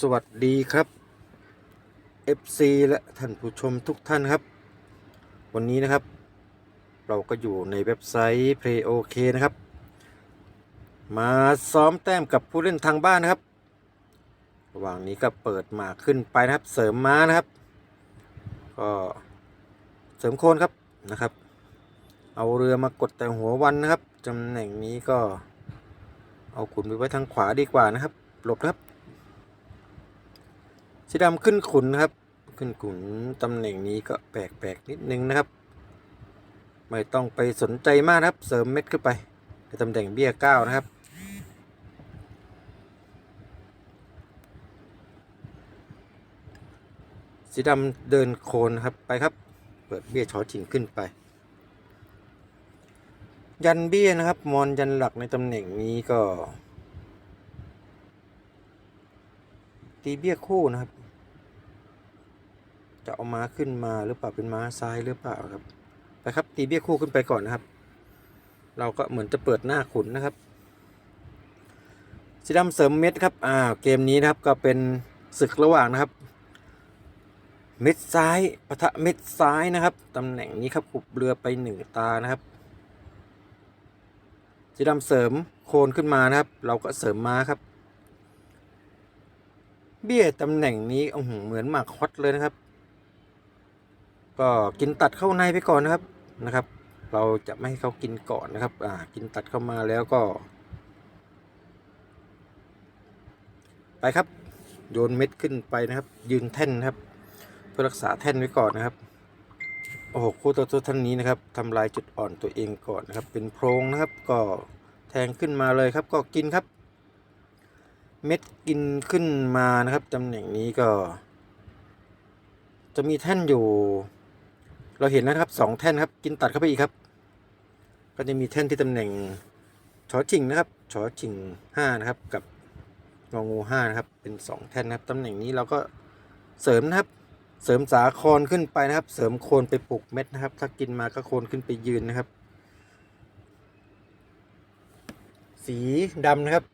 สวัสดีครับ FC และท่านผู้ชมทุกท่านครับ วันนี้นะครับ เราก็อยู่ในเว็บไซต์ Play OK นะครับ มาซ้อมแต้มกับผู้เล่นทางบ้านนะครับ ระหว่างนี้ก็เปิดมาขึ้นไปนะครับ เสริมม้านะครับ ก็เสริมโคนครับนะครับ เอาเรือมากดแต่หัววันนะครับตำแหน่งนี้ก็ เอาขุนไปไว้ทางขวาดีกว่านะครับหลบครับ สีดำขึ้นขุนครับ ขึ้นขุนตำแหน่งนี้ก็แปลกๆนิดนึงนะครับ ไม่ต้องไปสนใจมากนะครับ เสริมเม็ดขึ้นไปในตำแหน่งเบี้ยเก้านะครับสีดำเดินโคนนครับไปครับ เปิดเบี้ยชอชิงขึ้นไป ยันเบี้ยนะครับ มอนยันหลักในตำแหน่งนี้ก็ ตีเบี้ยคู่นะครับ จะเอาม้าขึ้นมาหรือเปล่าเป็นม้าซ้ายหรือเปล่าครับ ไปครับ ตีเบี้ยคู่ขึ้นไปก่อนนะครับ เราก็เหมือนจะเปิดหน้าขุนนะครับสีดำเสริมเม็ดครับอ่าเกมนี้นะครับก็เป็นศึกระหว่างนะครับ เม็ดซ้ายปะทะเม็ดซ้ายนะครับตำแหน่งนี้ครับขุบเรือไปหนึ่งตานะครับสีดำเสริมโคนขึ้นมานะครับ เราก็เสริมม้าครับ เบี้ยตำแหน่งนี้อื้อหือเหมือนหมากคอดเลยนะครับ ก็กินตัดเข้าในไปก่อนนะครับนะครับ เราจะไม่ให้เขากินก่อนนะครับอ่ากินตัดเข้ามาแล้วก็ ไปครับโยนเม็ดขึ้นไปนะครับ ยืนแท่นนะครับ เพื่อรักษาแท่นไว้ก่อนนะครับโอ้โหคู่ตัวตัวท่านนี้นะครับทำลายจุดอ่อนตัวเองก่อนนะครับ เป็นโพรงนะครับ ก็แทงขึ้นมาเลยครับ ก็กินครับ เม็ดกินขึ้นมานะครับตำแหน่งนี้ก็ จะมีแท่นอยู่ เราเห็นนะครับสองแท่นครับ กินตัดเข้าไปอีกครับ ก็จะมีแท่นที่ตำแหน่งชอชิงนะครับชอชิงห้านะครับ กับงองูห้านะครับ เป็นสองแท่นนะครับตำแหน่งนี้เราก็เสริมนะครับ เสริมสาครขึ้นไปนะครับ เสริมโคนไปปลูกเม็ดนะครับ ถ้ากินมาก็โคนขึ้นไปยืนนะครับ สีดำนะครับ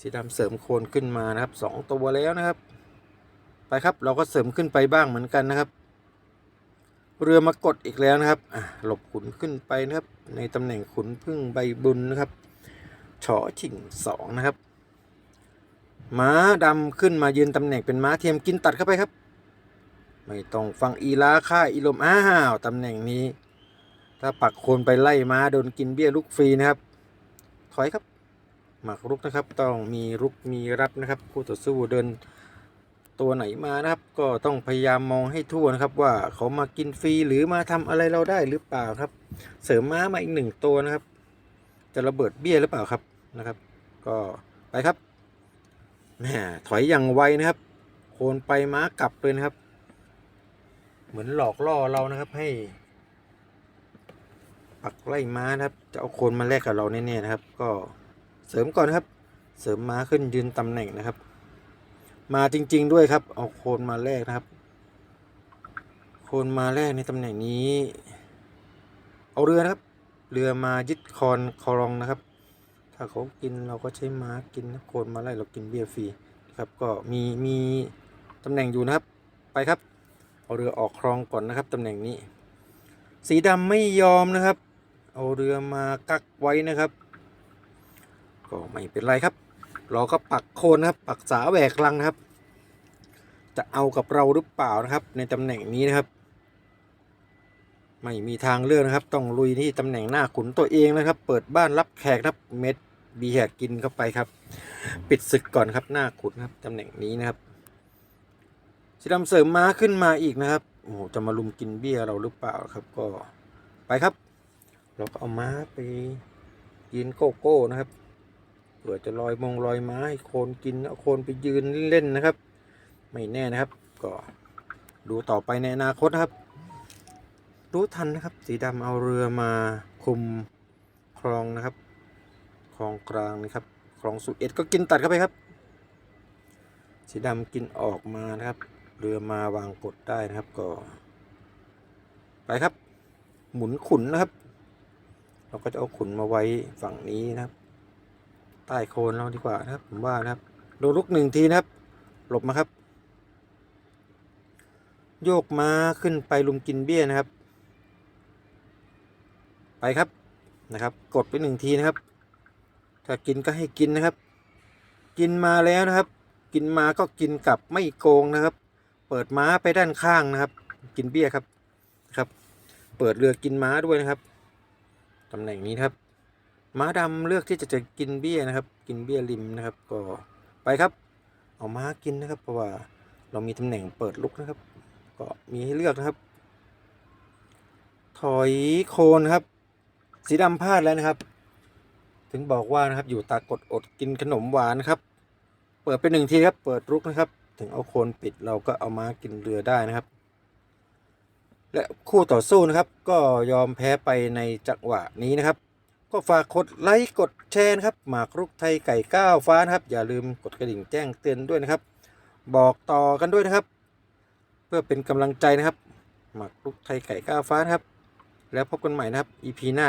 สีดำเสริมโคนขึ้นมานะครับสองตัวแล้วนะครับ ไปครับเราก็เสริมขึ้นไปบ้างเหมือนกันนะครับ เรือมากดอีกแล้วนะครับหลบขุนขึ้นไปนะครับ ในตำแหน่งขุนพึ่งใบบุญนะครับชอชิงสองนะครับ ม้าดำขึ้นมายืนตำแหน่งเป็นม้าเทียมกินตัดเข้าไปครับ ไม่ต้องฟังอีลาค่าอีลมอ้าวตำแหน่งนี้ ถ้าปักโคนไปไล่ม้าโดนกินเบี้ยลูกฟรีนะครับ ถอยครับหมากรุกนะครับ ต้องมีรุกมีรับนะครับ คู่ต่อสู้เดิน ตัวไหนมานะครับ ก็ต้องพยายามมองให้ทั่วนะครับ ว่าเขามากินฟรีหรือมาทำอะไรเราได้หรือเปล่าครับ เสริมม้ามาอีกหนึ่งตัวนะครับ จะระเบิดเบี้ยหรือเปล่าครับนะครับ ก็ไปครับแหมถอยอย่างไวนะครับ โคนไปม้ากลับเลยนะครับ เหมือนหลอกล่อเรานะครับให้ ปักไล่ม้านะครับ จะเอาโคนมาแลกกับเราแน่ๆนะครับ ก็เสริมก่อนนครับ เสริมม้าขึ้นยืนตำแหน่งนะครับ มาจริง ๆ ด้วยครับ เอาโคนมาแลกนะครับ โคนมาแลกในตำแหน่งนี้ เอาเรือนะครับ เรือมายึดคอนคอรองนะครับ ถ้าเขากินเราก็ใช้ม้ากินนะโคนมาไล่เรากินเบี้ยฟรีนะครับ ก็มีมีตำแหน่งอยู่นะครับ ไปครับ เอาเรือออกคลองก่อนนะครับตำแหน่งนี้ สีดำไม่ยอมนะครับ เอาเรือมากักไว้นะครับ ก็ไม่เป็นไรครับ เราก็ปักโคนนะครับ ปักษาแหวกลังนะครับ จะเอากับเราหรือเปล่านะครับ ในตำแหน่งนี้นะครับ ไม่มีทางเลือกนะครับ ต้องลุยที่ตำแหน่งหน้าขุนตัวเองนะครับ เปิดบ้านรับแขกนะครับเม็ดบีแขกกินเข้าไปครับ ปิดศึกก่อนครับหน้าขุนครับตำแหน่งนี้นะครับสีดำเสริมม้าขึ้นมาอีกนะครับโอ้โหจะมาลุมกินเบี้ยเราหรือเปล่าครับ ก็ไปครับ เราก็เอาม้าไปยืนโกโก้นะครับ เผื่อจะลอยมงลอยไม้โคนกินเอาโคนไปยืนเล่นนะครับ ไม่แน่นะครับ ก็ดูต่อไปในอนาคตนะครับ รู้ทันนะครับ สีดำเอาเรือมาคุมคลองนะครับคลองกลางนะครับคลองสุเอ็ดก็กินตัดเข้าไปครับ สีดำกินออกมานะครับ เรือมาวางกดได้นะครับก็ ไปครับ หมุนขุนนะครับ เราก็จะเอาขุนมาไว้ฝั่งนี้นะครับ ใต้โคนเราดีกว่านะครับ ผมว่านะครับโดนลุกหนึ่งทีนะครับ หลบมาครับ โยกม้าขึ้นไปลุมกินเบี้ยนะครับ ไปครับนะครับ กดไปหนึ่งทีนะครับ ถ้ากินก็ให้กินนะครับ กินมาแล้วนะครับ กินมาก็กินกลับไม่โกงนะครับ เปิดม้าไปด้านข้างนะครับ กินเบี้ยครับครับ เปิดเรือกินม้าด้วยนะครับตำแหน่งนี้ครับ ม้าดำเลือกที่จะจะกินเบี้ยนะครับ กินเบี้ยริมนะครับ ก็ไปครับ เอาม้ากินนะครับ เพราะว่าเรามีตำแหน่งเปิดลุกนะครับ ก็มีให้เลือกนะครับ ถอยโคนครับ สีดำพลาดแล้วนะครับ ถึงบอกว่านะครับ อยู่ตากดอดกินขนมหวานนครับ เปิดไปหนึ่งทีครับ เปิดลุกนะครับ ถึงเอาโคนปิดเราก็เอาม้ากินเรือได้นะครับ และคู่ต่อสู้นะครับ ก็ยอมแพ้ไปในจังหวะนี้นะครับ ก็ฝากกดไลค์กดแชร์นะครับ หมากรุกไทยไก่ก้าวฟ้านะครับ อย่าลืมกดกระดิ่งแจ้งเตือนด้วยนะครับ บอกต่อกันด้วยนะครับ เพื่อเป็นกำลังใจนะครับ หมากรุกไทยไก่ก้าวฟ้านะครับ แล้วพบกันใหม่นะครับ EP หน้านะ